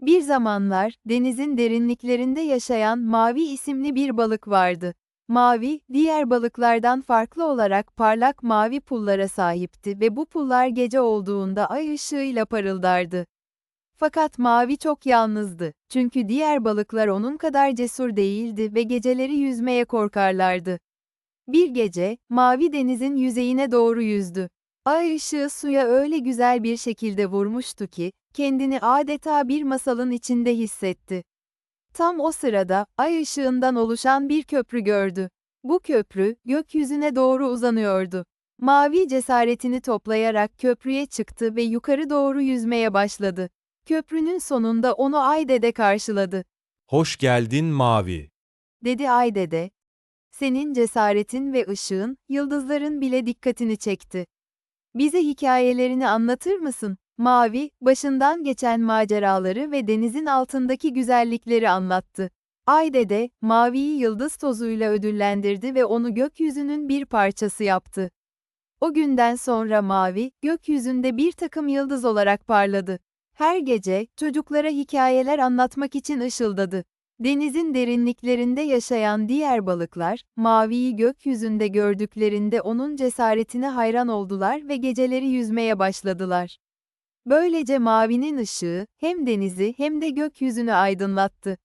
Bir zamanlar, denizin derinliklerinde yaşayan Mavi isimli bir balık vardı. Mavi, diğer balıklardan farklı olarak parlak mavi pullara sahipti ve bu pullar gece olduğunda ay ışığıyla parıldardı. Fakat Mavi çok yalnızdı, çünkü diğer balıklar onun kadar cesur değildi ve geceleri yüzmeye korkarlardı. Bir gece, Mavi denizin yüzeyine doğru yüzdü. Ay ışığı suya öyle güzel bir şekilde vurmuştu ki, kendini adeta bir masalın içinde hissetti. Tam o sırada, ay ışığından oluşan bir köprü gördü. Bu köprü, gökyüzüne doğru uzanıyordu. Mavi cesaretini toplayarak köprüye çıktı ve yukarı doğru yüzmeye başladı. Köprünün sonunda onu Aydede karşıladı. Hoş geldin Mavi. Dedi Aydede. Senin cesaretin ve ışığın, yıldızların bile dikkatini çekti. Bize hikayelerini anlatır mısın? Mavi, başından geçen maceraları ve denizin altındaki güzellikleri anlattı. Aydede, Mavi'yi yıldız tozuyla ödüllendirdi ve onu gökyüzünün bir parçası yaptı. O günden sonra Mavi, gökyüzünde bir takım yıldız olarak parladı. Her gece, çocuklara hikayeler anlatmak için ışıldadı. Denizin derinliklerinde yaşayan diğer balıklar, Mavi'yi gökyüzünde gördüklerinde onun cesaretine hayran oldular ve geceleri yüzmeye başladılar. Böylece Mavi'nin ışığı, hem denizi hem de gökyüzünü aydınlattı.